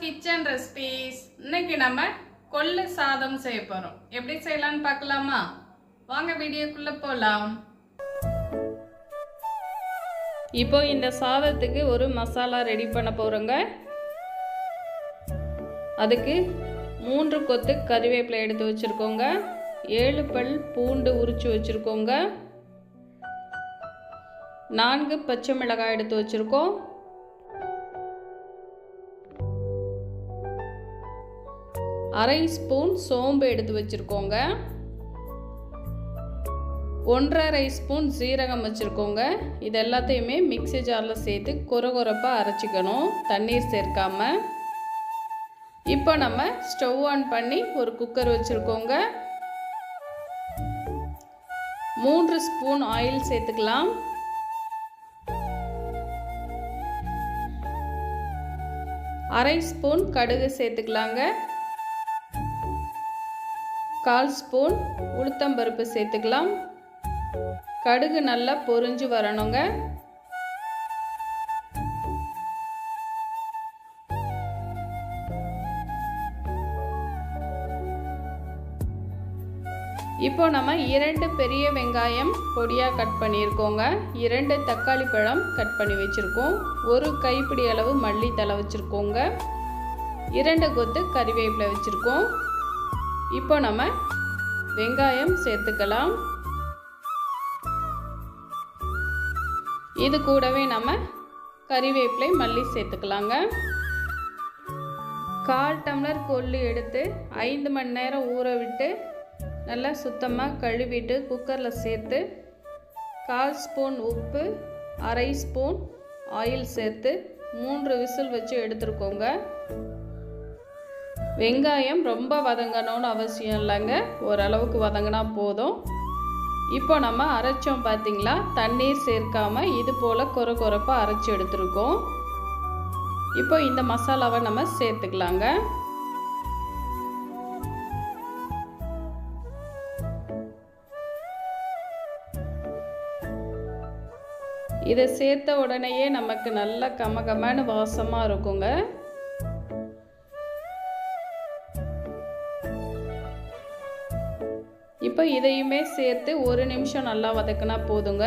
Kitchen recipes இன்னைக்கு நம்ம கொள்ளு சாதம் செய்ய போறோம். எப்படி செய்யலாம்னு பார்க்கலாமா? வாங்க வீடியோக்குள்ள போலாம். இப்போ இந்த சாதத்துக்கு ஒரு மசாலா ரெடி பண்ண போறோங்க. அதுக்கு மூன்று கொத்து கறிவேப்பிலை எடுத்து வச்சிருக்கோங்க. ஏழு பல் பூண்டு உரிச்சு வச்சிருக்கோங்க. நான்கு பச்சை மிளகாய் எடுத்து வச்சுருக்கோம். அரை ஸ்பூன் சோம்பு எடுத்து வச்சுருக்கோங்க. ஒன்றரை ஸ்பூன் சீரகம் வச்சுருக்கோங்க. இது எல்லாத்தையுமே மிக்ஸி ஜாரில் சேர்த்து கொர கொரப்பாக அரைச்சிக்கணும். தண்ணீர் சேர்க்காம. இப்போ நம்ம ஸ்டவ் ஆன் பண்ணி ஒரு குக்கர் வச்சுருக்கோங்க. மூன்று ஸ்பூன் ஆயில் சேர்த்துக்கலாம். அரை ஸ்பூன் கடுகு சேர்த்துக்கலாங்க. கால் ஸ்பூன் உளுத்தம்பருப்பு சேர்த்துக்கலாம். கடுகு நல்லா பொரிஞ்சு வரணுங்க. இப்போ நம்ம இரண்டு பெரிய வெங்காயம் பொடியாக கட் பண்ணியிருக்கோங்க. இரண்டு தக்காளி பழம் கட் பண்ணி வச்சுருக்கோம். ஒரு கைப்பிடி அளவு மல்லி தலை வச்சுருக்கோங்க. இரண்டு கொத்து கறிவேப்பிலை வச்சுருக்கோம். இப்போ நம்ம வெங்காயம் சேர்த்துக்கலாம். இது கூடவே நம்ம கறிவேப்பிலை மல்லி சேர்த்துக்கலாங்க. கால் டம்ளர் கொள்ளு எடுத்து ஐந்து மணி நேரம் ஊற விட்டு நல்லா சுத்தமாக கழுவிட்டு குக்கரில் சேர்த்து கால் ஸ்பூன் உப்பு அரை ஸ்பூன் ஆயில் சேர்த்து மூன்று விசில் வச்சு எடுத்துருக்கோங்க. வெங்காயம் ரொம்ப வதங்கணும்னு அவசியம் இல்லைங்க. ஓரளவுக்கு வதங்கினா போதும். இப்போ நம்ம அரைச்சோம் பார்த்தீங்களா தண்ணீர் சேர்க்காமல் இது போல் கொர கொரப்பாக அரைச்சி எடுத்துருக்கோம். இப்போ இந்த மசாலாவை நம்ம சேர்த்துக்கலாங்க. இதை சேர்த்த உடனேயே நமக்கு நல்ல கமகமான வாசமாக இருக்குங்க. இப்போ இதையுமே சேர்த்து ஒரு நிமிஷம் நல்லா வதக்கினா போதுங்க.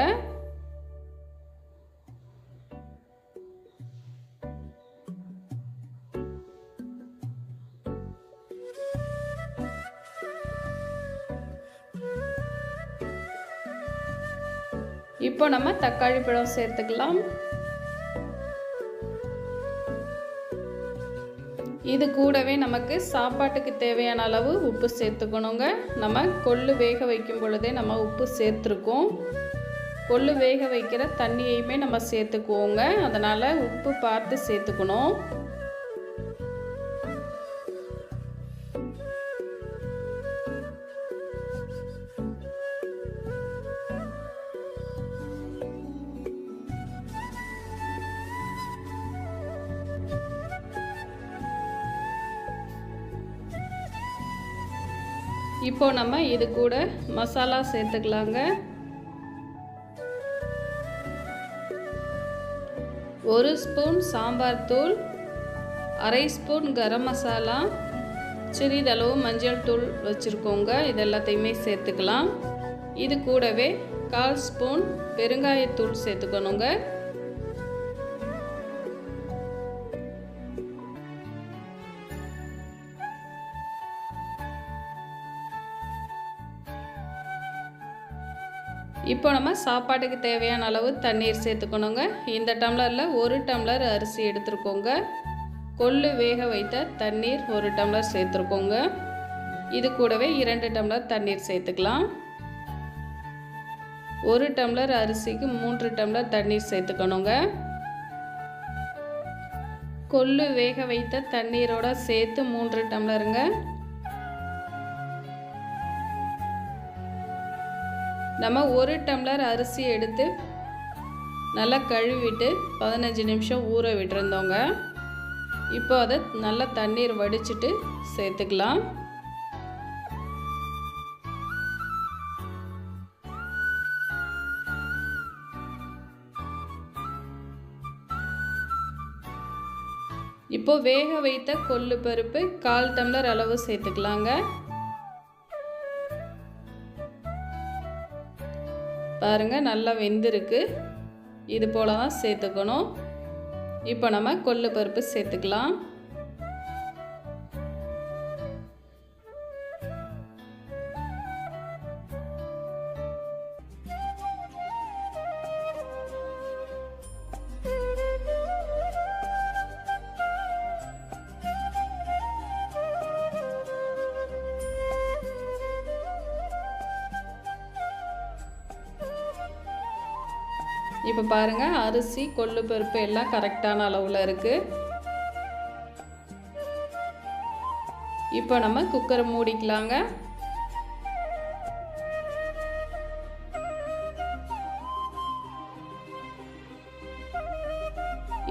இப்போ நம்ம தக்காளி பழம் சேர்த்துக்கலாம். இது கூடவே நமக்கு சாப்பாட்டுக்கு தேவையான அளவு உப்பு சேர்த்துக்கணுங்க. நம்ம கொள்ளு வேக வைக்கும் பொழுதே நம்ம உப்பு சேர்த்துருக்கோம். கொள்ளு வேக வைக்கிற தண்ணியையுமே நம்ம சேர்த்துக்குவோங்க. அதனால் உப்பு பார்த்து சேர்த்துக்கணும். இப்போ நம்ம இது கூட மசாலா சேர்த்துக்கலாங்க. ஒரு ஸ்பூன் சாம்பார் தூள் அரை ஸ்பூன் கரம் மசாலா சிறிதளவு மஞ்சள் தூள் வச்சுருக்கோங்க. இது எல்லாத்தையுமே சேர்த்துக்கலாம். இது கூடவே கால் ஸ்பூன் பெருங்காயத்தூள் சேர்த்துக்கணுங்க. இப்போ நம்ம சாப்பாட்டுக்கு தேவையான அளவு தண்ணீர் சேர்த்துக்கணுங்க. இந்த டம்ளரில் ஒரு டம்ளர் அரிசி எடுத்துருக்கோங்க. கொள்ளு வேக வைத்த தண்ணீர் ஒரு டம்ளர் சேர்த்துருக்கோங்க. இது கூடவே இரண்டு டம்ளர் தண்ணீர் சேர்த்துக்கலாம். ஒரு டம்ளர் அரிசிக்கு மூன்று டம்ளர் தண்ணீர் சேர்த்துக்கணுங்க. கொள்ளு வேக வைத்த தண்ணீரோட சேர்த்து மூன்று டம்ளருங்க. நம்ம ஒரு டம்ளர் அரிசி எடுத்து நல்லா கழுவிட்டு பதினஞ்சு நிமிஷம் ஊற விட்டுருந்தோங்க. இப்போ அதை நல்லா தண்ணீர் வடிச்சிட்டு சேர்த்துக்கலாம். இப்போ வேக வைத்த கொள்ளு பருப்பு கால் டம்ளர் அளவு சேர்த்துக்கலாங்க. பாருங்கள் நல்லா வெந்திருக்கு. இது போல தான் சேர்த்துக்கணும். இப்போ நம்ம கொள்ளு பருப்பு சேர்த்துக்கலாம். இப்போ பாருங்கள் அரிசி கொள்ளு பருப்பு எல்லாம் கரெக்டான அளவில் இருக்குது இப்போ நம்ம குக்கரை மூடிக்கலாங்க.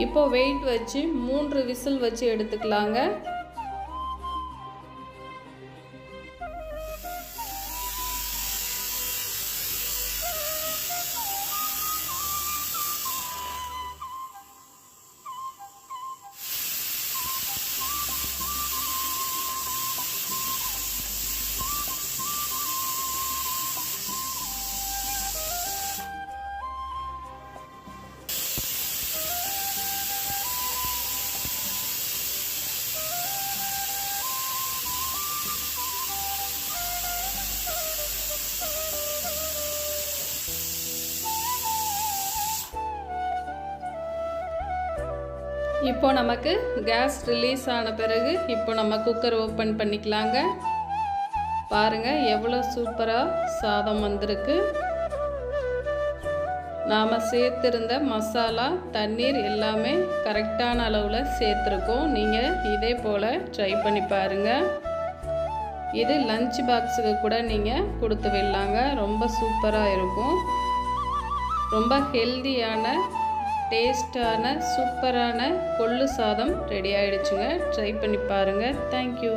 இப்போ வெயிட் வச்சு மூன்று விசில் வச்சு எடுத்துக்கலாங்க. இப்போ நமக்கு கேஸ் ரிலீஸ் ஆன பிறகு இப்போ நம்ம குக்கர் ஓப்பன் பண்ணிக்கலாங்க. பாருங்கள் எவ்வளோ சூப்பராக சாதம் வந்திருக்கு. நாம் சேர்த்துருந்த மசாலா தண்ணீர் எல்லாமே கரெக்டான அளவில் சேர்த்துருக்கோம். நீங்கள் இதே போல் ட்ரை பண்ணி பாருங்கள் இது லஞ்ச் பாக்ஸுக்கு கூட நீங்கள் கொடுத்து விடலாங்க. ரொம்ப சூப்பராக இருக்கும். ரொம்ப ஹெல்தியான டேஸ்டான சூப்பரான கொள்ளு சாதம் ரெடி ஆகிடுச்சுங்க ட்ரை பண்ணி பாருங்கள் தேங்க்யூ